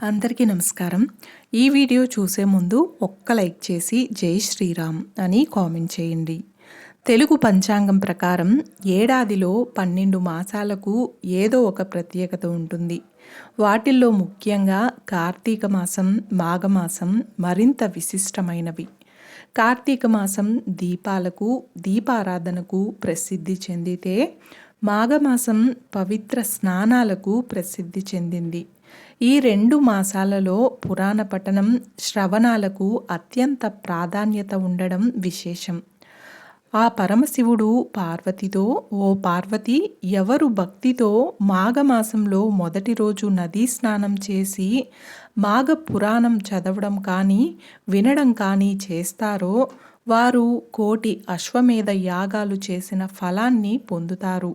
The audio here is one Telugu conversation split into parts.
అందరికీ నమస్కారం. ఈ వీడియో చూసే ముందు ఒక్క లైక్ చేసి జై శ్రీరామ్ అని కామెంట్ చేయండి. తెలుగు పంచాంగం ప్రకారం ఏడాదిలో పన్నెండు మాసాలకు ఏదో ఒక ప్రత్యేకత ఉంటుంది. వాటిల్లో ముఖ్యంగా కార్తీక మాసం మాఘమాసం మరింత విశిష్టమైనవి. కార్తీక మాసం దీపాలకు దీపారాధనకు ప్రసిద్ధి చెందితే మాఘమాసం పవిత్ర స్నానాలకు ప్రసిద్ధి చెందింది. ఈ రెండు మాసాలలో పురాణ పఠనం శ్రవణాలకు అత్యంత ప్రాధాన్యత ఉండడం విశేషం. ఆ పరమశివుడు పార్వతితో ఓ పార్వతి ఎవరు భక్తితో మాఘమాసంలో మొదటి రోజు నదీ స్నానం చేసి మాఘ పురాణం చదవడం కానీ వినడం కానీ చేస్తారో వారు కోటి అశ్వమేధ యాగాలు చేసిన ఫలాన్ని పొందుతారు.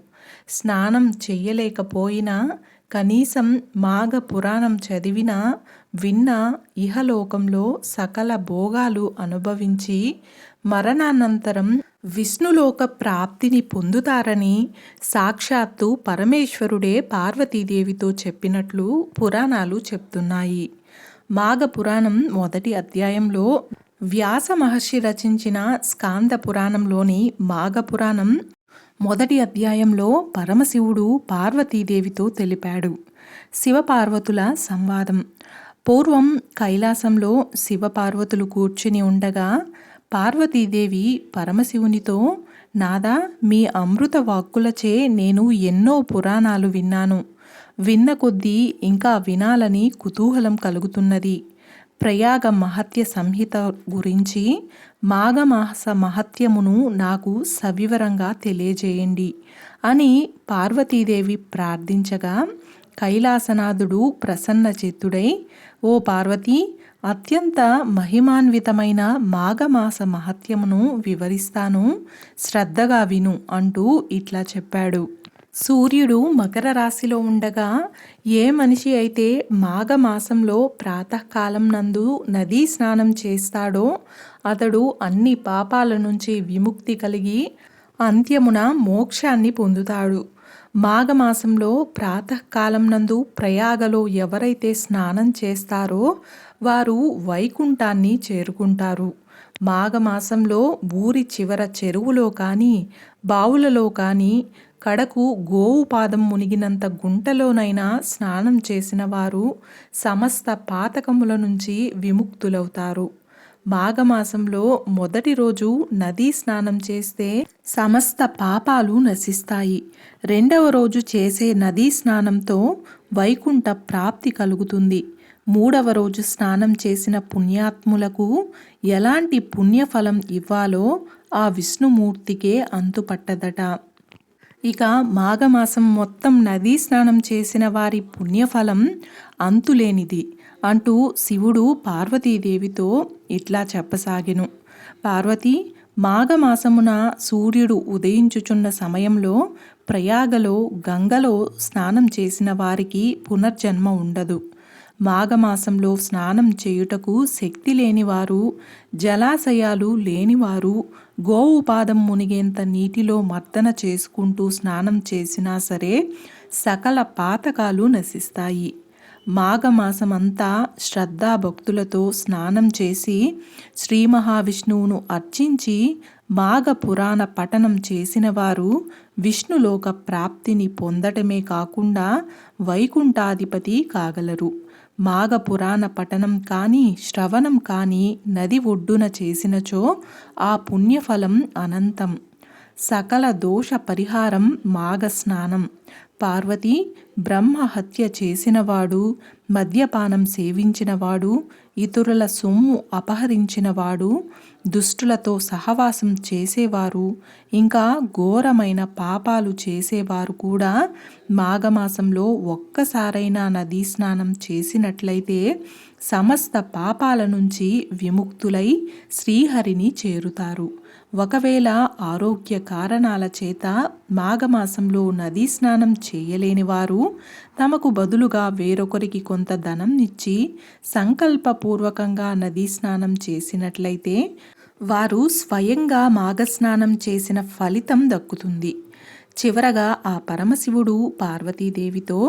స్నానం చెయ్యలేకపోయినా కనీసం మాఘ పురాణం చదివినా విన్నా ఇహలోకంలో సకల భోగాలు అనుభవించి మరణానంతరం విష్ణులోక ప్రాప్తిని పొందుతారని సాక్షాత్తు పరమేశ్వరుడే పార్వతీదేవితో చెప్పినట్లు పురాణాలు చెప్తున్నాయి. మాఘ పురాణం మొదటి అధ్యాయంలో వ్యాస మహర్షి రచించిన స్కాంద పురాణంలోని మాఘ పురాణం మొదటి అధ్యాయంలో పరమశివుడు పార్వతీదేవితో తెలిపాడు. శివపార్వతుల సంవాదం. పూర్వం కైలాసంలో శివపార్వతులు కూర్చుని ఉండగా పార్వతీదేవి పరమశివునితో నాదా మీ అమృత వాక్కులచే నేను ఎన్నో పురాణాలు విన్నాను. విన్న కొద్దీ ఇంకా వినాలని కుతూహలం కలుగుతున్నది. ప్రయాగ మహత్య సంహిత గురించి మాఘమాస మహత్యమును నాకు సవివరంగా తెలియజేయండి అని పార్వతీదేవి ప్రార్థించగా కైలాసనాథుడు ప్రసన్న చిత్తుడై ఓ పార్వతి అత్యంత మహిమాన్వితమైన మాఘమాస మహత్యమును వివరిస్తాను శ్రద్ధగా విను అంటూ ఇట్లా చెప్పాడు. సూర్యుడు మకర రాశిలో ఉండగా ఏ మనిషి అయితే మాఘమాసంలో ప్రాతకాలం నందు నదీ స్నానం చేస్తాడో అతడు అన్ని పాపాల నుంచి విముక్తి కలిగి అంత్యమున మోక్షాన్ని పొందుతాడు. మాఘమాసంలో ప్రాతకాలం నందు ప్రయాగలో ఎవరైతే స్నానం చేస్తారో వారు వైకుంఠాన్ని చేరుకుంటారు. మాఘమాసంలో ఊరి చివర చెరువులో కానీ బావులలో కానీ కడకు గోవు పాదం మునిగినంత గుంటలోనైనా స్నానం చేసిన వారు సమస్త పాతకముల నుంచి విముక్తులవుతారు. మాఘమాసంలో మొదటి రోజు నదీ స్నానం చేస్తే సమస్త పాపాలు నశిస్తాయి. రెండవ రోజు చేసే నదీ స్నానంతో వైకుంఠ ప్రాప్తి కలుగుతుంది. మూడవ రోజు స్నానం చేసిన పుణ్యాత్ములకు ఎలాంటి పుణ్యఫలం ఇవ్వాలో ఆ విష్ణుమూర్తికే అంతుపట్టదట ఇక మాఘమాసం మొత్తం నదీ స్నానం చేసిన వారి పుణ్యఫలం అంతులేనిది అంటూ శివుడు పార్వతీదేవితో ఇట్లా చెప్పసాగెను. పార్వతి మాఘమాసమున సూర్యుడు ఉదయించుచున్న సమయంలో ప్రయాగలో గంగలో స్నానం చేసిన వారికి పునర్జన్మ ఉండదు. మాఘమాసంలో స్నానం చేయుటకు శక్తి లేనివారు జలాశయాలు లేనివారు గోవు పాదం మునిగేంత నీటిలో మర్దన చేసుకుంటూ స్నానం చేసినా సరే సకల పాతకాలు నశిస్తాయి. మాఘమాసమంతా శ్రద్ధాభక్తులతో స్నానం చేసి శ్రీ మహావిష్ణువును అర్చించి మాఘ పురాణ పఠనం చేసిన వారు విష్ణులోక ప్రాప్తిని పొందటమే కాకుండా వైకుంఠాధిపతి కాగలరు. మాఘ పురాణ పఠనం కానీ శ్రవణం కానీ నది ఒడ్డున చేసినచో ఆ పుణ్యఫలం అనంతం. సకల దోష పరిహారం మాఘ స్నానం పార్వతి బ్రహ్మ హత్య చేసినవాడు మద్యపానం సేవించినవాడు ఇతరుల సొమ్ము అపహరించినవాడు దుష్టులతో సహవాసం చేసేవారు ఇంకా ఘోరమైన పాపాలు చేసేవారు కూడా మాఘమాసంలో ఒక్కసారైనా నదీ స్నానం చేసినట్లయితే సమస్త పాపాల నుంచి విముక్తులై శ్రీహరిని చేరుతారు. ఒకవేళ ఆరోగ్య కారణాల చేత మాఘమాసంలో నదీ స్నానం చేయలేని వారు తమకు బదులుగా వేరొకరికి కొంత ధనం ఇచ్చి సంకల్పపూర్వకంగా నదీ స్నానం చేసినట్లయితే వారు స్వయంగా మాఘస్నానం చేసిన ఫలితం దక్కుతుంది. చివరగా ఆ పరమశివుడు పార్వతీదేవితో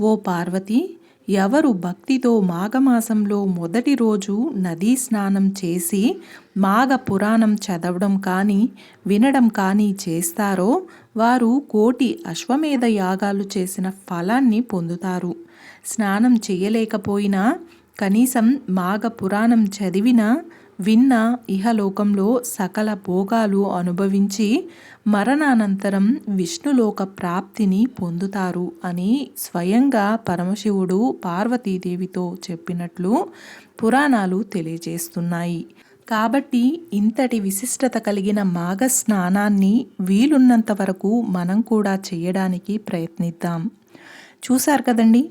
ఓ పార్వతి ఎవరు భక్తితో మాఘమాసంలో మొదటి రోజు నదీ స్నానం చేసి మాఘ పురాణం చదవడం కానీ వినడం కానీ చేస్తారో వారు కోటి అశ్వమేధ యాగాలు చేసిన ఫలాన్ని పొందుతారు. స్నానం చేయలేకపోయినా కనీసం మాఘ పురాణం చదివినా విన్న ఇహలోకంలో సకల భోగాలు అనుభవించి మరణానంతరం విష్ణులోక ప్రాప్తిని పొందుతారు అని స్వయంగా పరమశివుడు పార్వతీదేవితో చెప్పినట్లు పురాణాలు తెలియజేస్తున్నాయి. కాబట్టి ఇంతటి విశిష్టత కలిగిన మాఘ స్నానాన్ని వీలున్నంత వరకు మనం కూడా చేయడానికి ప్రయత్నిద్దాం. చూశారు కదండి?